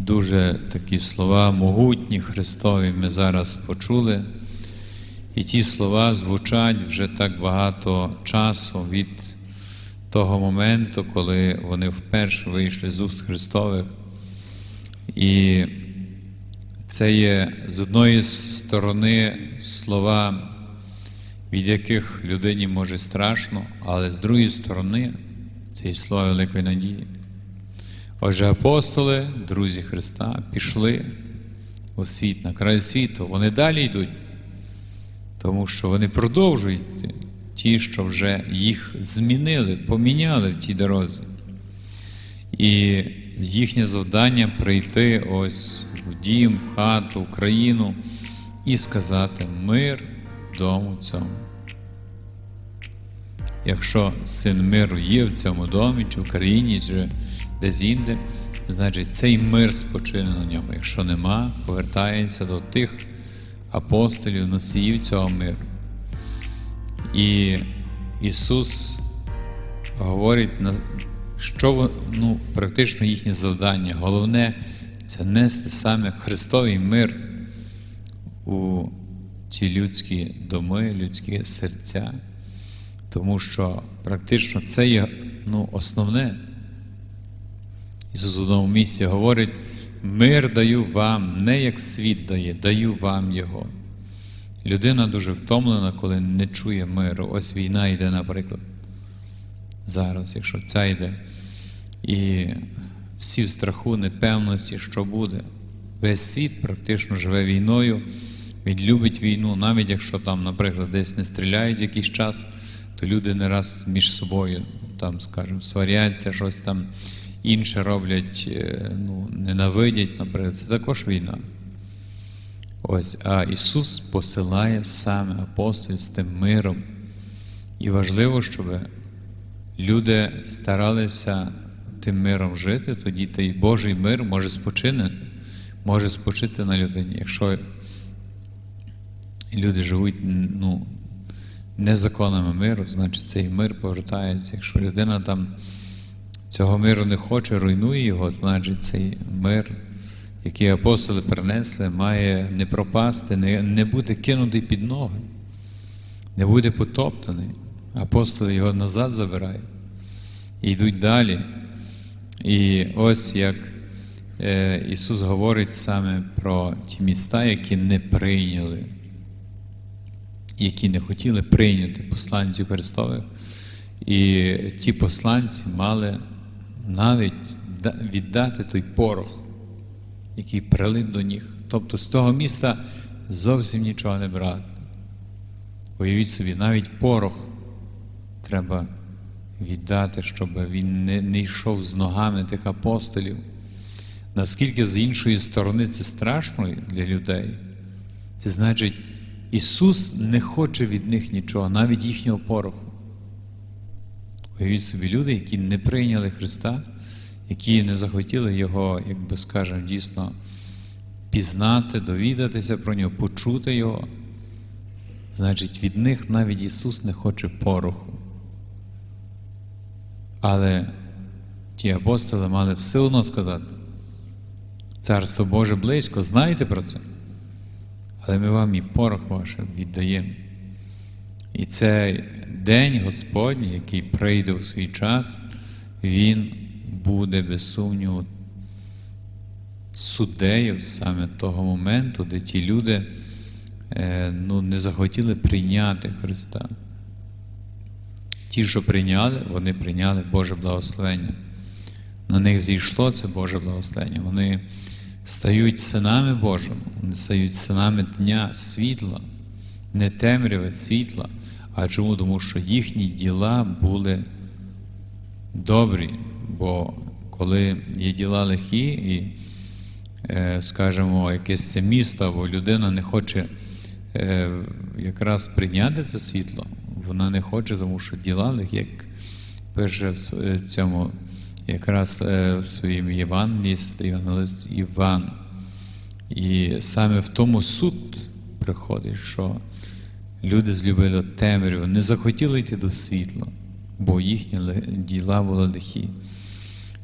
Дуже такі слова могутні Христові ми зараз почули. І ті слова звучать вже так багато часу від того моменту, коли вони вперше вийшли з уст Христових. І це є з одної сторони слова, від яких людині може страшно, але з другої сторони це є слова великої надії. Отже, апостоли, друзі Христа, пішли у світ, на край світу. Вони далі йдуть, тому що вони продовжують ті, що вже їх змінили, поміняли в тій дорозі. І їхнє завдання прийти ось в дім, в хату, в країну і сказати мир дому цьому. Якщо син миру є в цьому домі, чи в країні, чи десь інде, значить цей мир спочине на ньому. Якщо нема, повертається до тих апостолів, носіїв цього миру. І Ісус говорить, що ну, практично їхнє завдання. Головне це нести саме Христовий мир у ці людські доми, людські серця. Тому що практично це є ну, основне. Ісус в одному місці говорить: мир даю вам, не як світ дає, даю вам Його. Людина дуже втомлена, коли не чує миру. Ось війна йде, наприклад. Зараз, якщо ця йде. І всі в страху, непевності, що буде. Весь світ практично живе війною, він любить війну, навіть якщо там, наприклад, десь не стріляють якийсь час, то люди не раз між собою, там, скажімо, сваряться, щось там інше роблять, е, ну, ненавидять, наприклад, це також війна. Ось, а Ісус посилає саме апостолів з тим миром. І важливо, щоб люди старалися тим миром жити, тоді той Божий мир може спочити, може спочити на людині. Якщо люди живуть ну, не законами миру, значить цей мир повертається. Якщо людина там цього миру не хоче, руйнує його, значить цей мир, який апостоли принесли, має не пропасти, не, не бути кинутий під ноги, не буде потоптаний. Апостоли його назад забирають і йдуть далі. І ось як е, Ісус говорить саме про ті міста, які не прийняли, які не хотіли прийняти посланців Христових. І ті посланці мали навіть віддати той порох, який прилип до них. Тобто з того міста зовсім нічого не брати. Уявіть собі, навіть порох треба віддати, щоб він не, не йшов з ногами тих апостолів. Наскільки з іншої сторони це страшно для людей, це значить, Ісус не хоче від них нічого, навіть їхнього пороху. Уявіть собі, люди, які не прийняли Христа, які не захотіли Його, як би скажемо, дійсно пізнати, довідатися про нього, почути Його. Значить, від них навіть Ісус не хоче пороху. Але ті апостоли мали все одно сказати, Царство Боже близько, знаєте про це? Але ми вам і порох ваш віддаємо. І цей день Господній, який прийде у свій час, Він буде без сумніву суддею саме того моменту, де ті люди е, ну, не захотіли прийняти Христа. Ті, що прийняли, вони прийняли Боже благословення. На них зійшло це Боже благословення. Вони стають синами Божими, вони стають синами дня, світла, не темряви, світла. А чому? Тому що їхні діла були добрі. Бо коли є діла лихі, і, е, скажімо, якесь це місто або людина не хоче е, якраз прийняти це світло, вона не хоче, тому що діла лихі, як пише в е, цьому якраз в своїм Євангелії Євангелист Іван. І саме в тому суд приходить, що люди злюбили темряву, не захотіли йти до світла, бо їхні діла були лихі.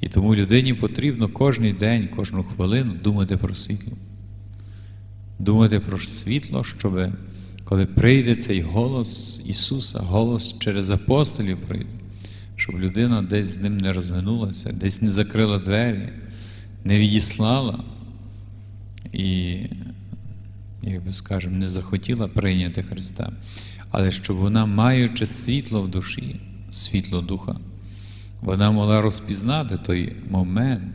І тому людині потрібно кожен день, кожну хвилину думати про світло. Думати про світло, щоб коли прийде цей голос Ісуса, голос через апостолів прийде, щоб людина десь з ним не розминулася, десь не закрила двері, не відіслала і, як би скажемо, не захотіла прийняти Христа, але щоб вона, маючи світло в душі, світло Духа, вона могла розпізнати той момент,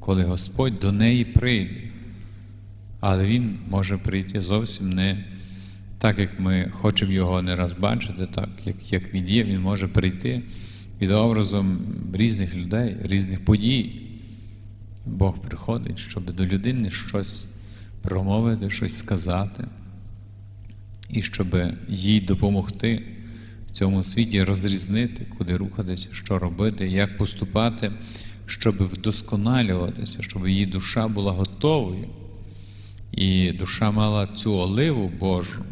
коли Господь до неї прийде. Але Він може прийти зовсім не так, як ми хочемо його не раз бачити, так як, як він є, він може прийти під образом різних людей, різних подій. Бог приходить, щоб до людини щось промовити, щось сказати, і щоб їй допомогти в цьому світі розрізнити, куди рухатися, що робити, як поступати, щоб вдосконалюватися, щоб її душа була готовою. І душа мала цю оливу Божу,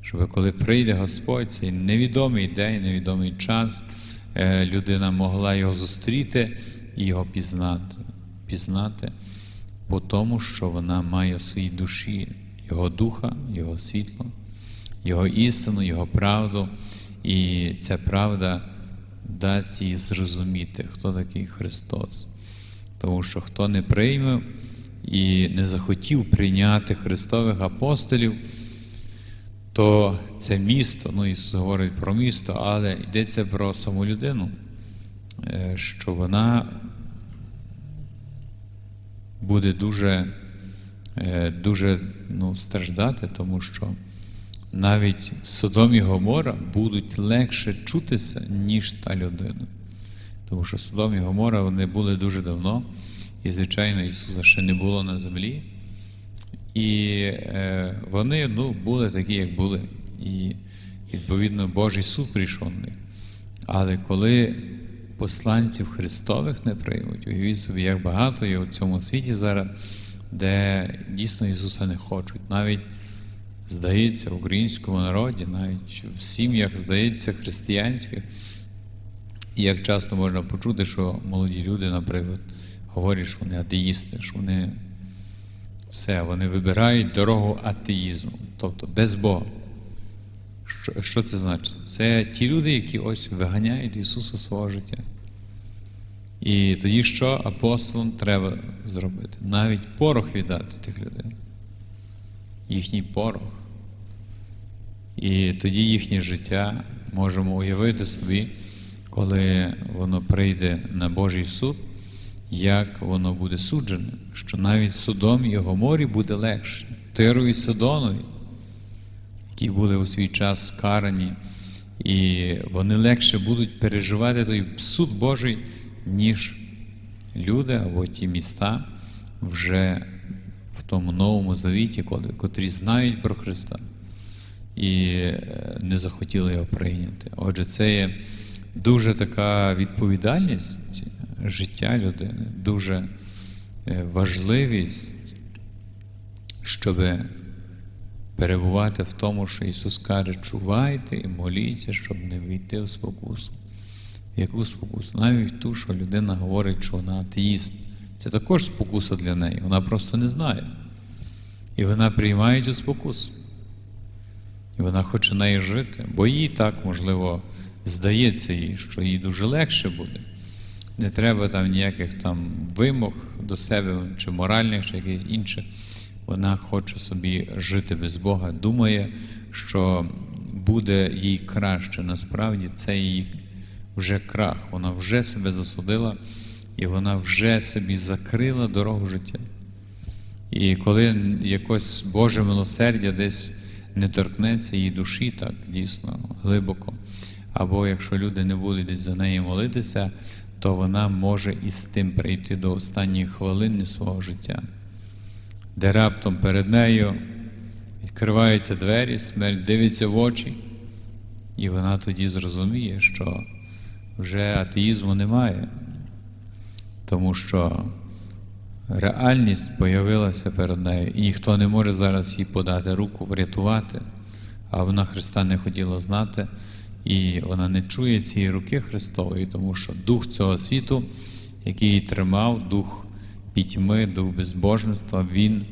щоб коли прийде Господь, цей невідомий день, невідомий час, е, людина могла його зустріти і його пізнати, пізнати по тому, що вона має в своїй душі Його духа, Його світло, Його істину, Його правду. І ця правда дасть їй зрозуміти, хто такий Христос. Тому що хто не прийме і не захотів прийняти Христових апостолів, то це місто, ну Ісус говорить про місто, але йдеться про саму людину, е, що вона буде дуже, е, дуже ну, страждати, тому що навіть Содом і Гомора будуть легше чутися, ніж та людина. Тому що Содом і Гомора вони були дуже давно, і, звичайно, Ісуса ще не було на землі. І е, вони ну, були такі, як були. І, відповідно, Божий суд прийшов на них. Але коли посланців Христових не приймуть, уявіть собі, як багато є у цьому світі зараз, де дійсно Ісуса не хочуть. Навіть, здається, в українському народі, навіть в сім'ях, здається, християнських. І як часто можна почути, що молоді люди, наприклад, говорять, що вони атеїсти, що вони все, вони вибирають дорогу атеїзму, тобто без Бога. Що, що це значить? Це ті люди, які ось виганяють Ісуса свого життя. І тоді що апостолам треба зробити? Навіть порох віддати тих людей. Їхній порох. І тоді їхнє життя можемо уявити собі, коли воно прийде на Божий суд, як воно буде суджене, що навіть судом і Гоморі буде легше. Тиру і Содонові, які були у свій час скарані, і вони легше будуть переживати той суд Божий, ніж люди або ті міста вже в тому новому завіті, котрі знають про Христа і е, не захотіли його прийняти. Отже, це є дуже така відповідальність життя людини, дуже е, важливість, щоб перебувати в тому, що Ісус каже, чувайте і моліться, щоб не війти в спокусу. Яку спокусу? Навіть ту, що людина говорить, що вона атеїст. Це також спокуса для неї. Вона просто не знає. І вона приймає цю спокусу. І вона хоче нею жити, бо їй так, можливо, здається їй, що їй дуже легше буде. Не треба там ніяких там вимог до себе, чи моральних, чи якихось інших. Вона хоче собі жити без Бога, думає, що буде їй краще. Насправді це її вже крах. Вона вже себе засудила і вона вже собі закрила дорогу життя. І коли якось Боже милосердя десь не торкнеться її душі так дійсно глибоко, або якщо люди не будуть десь за неї молитися, то вона може із тим прийти до останньої хвилини свого життя, де раптом перед нею відкриваються двері, смерть дивиться в очі, і вона тоді зрозуміє, що вже атеїзму немає, тому що реальність появилася перед нею, і ніхто не може зараз їй подати руку, врятувати, а вона Христа не хотіла знати, і вона не чує цієї руки Христової, тому що Дух цього світу який її тримав, дух пітьми, дух безбожництва, він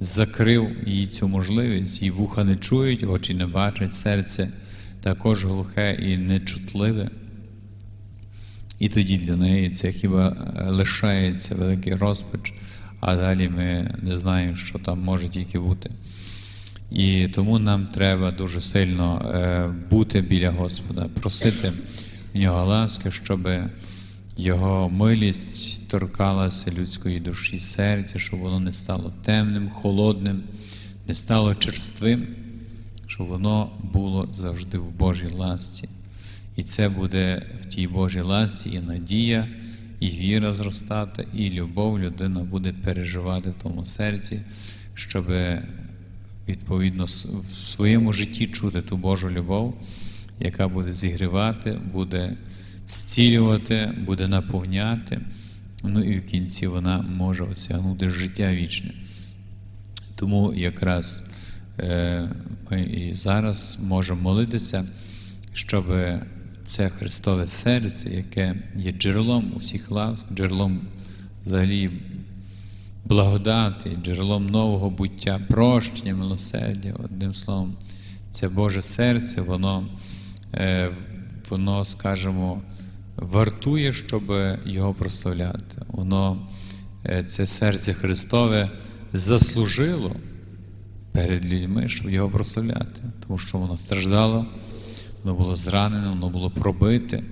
закрив їй цю можливість, її вуха не чують, очі не бачать, серце також глухе і нечутливе. І тоді для неї це хіба лишається великий розпач, а далі ми не знаємо, що там може тільки бути. І тому нам треба дуже сильно е, бути біля Господа, просити в нього ласки, щоб його милість торкалася людської душі, серця, щоб воно не стало темним, холодним, не стало черствим, щоб воно було завжди в Божій ласті. І це буде в тій Божій ласті і надія, і віра зростати, і любов людина буде переживати в тому серці, щоб відповідно в своєму житті чути ту Божу любов, яка буде зігрівати, буде зцілювати, буде наповняти. Ну і в кінці вона може осягнути життя вічне. Тому якраз е, ми і зараз можемо молитися, щоб це Христове серце, яке є джерелом усіх ласк, джерелом взагалі благодати, джерелом нового буття, прощення, милосердя, одним словом, це Боже серце, воно, е, воно, скажімо, вартує, щоб його прославляти. Воно, е, це серце Христове заслужило перед людьми, щоб його прославляти, тому що воно страждало, воно було зранене, воно було пробите,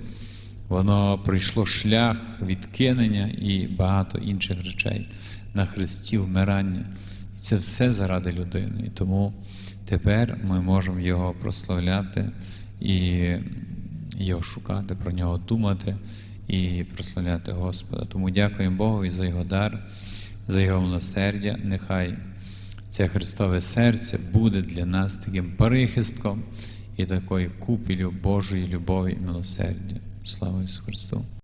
воно пройшло шлях відкинення і багато інших речей на Христі, вмирання. І це все заради людини. І тому тепер ми можемо його прославляти і його шукати, про нього думати і прославляти Господа. Тому дякуємо Богу за його дар, за його милосердя. Нехай це Христове серце буде для нас таким перехистком і такою купілю Божої любові і милосердя. Слава Ісусу Христу!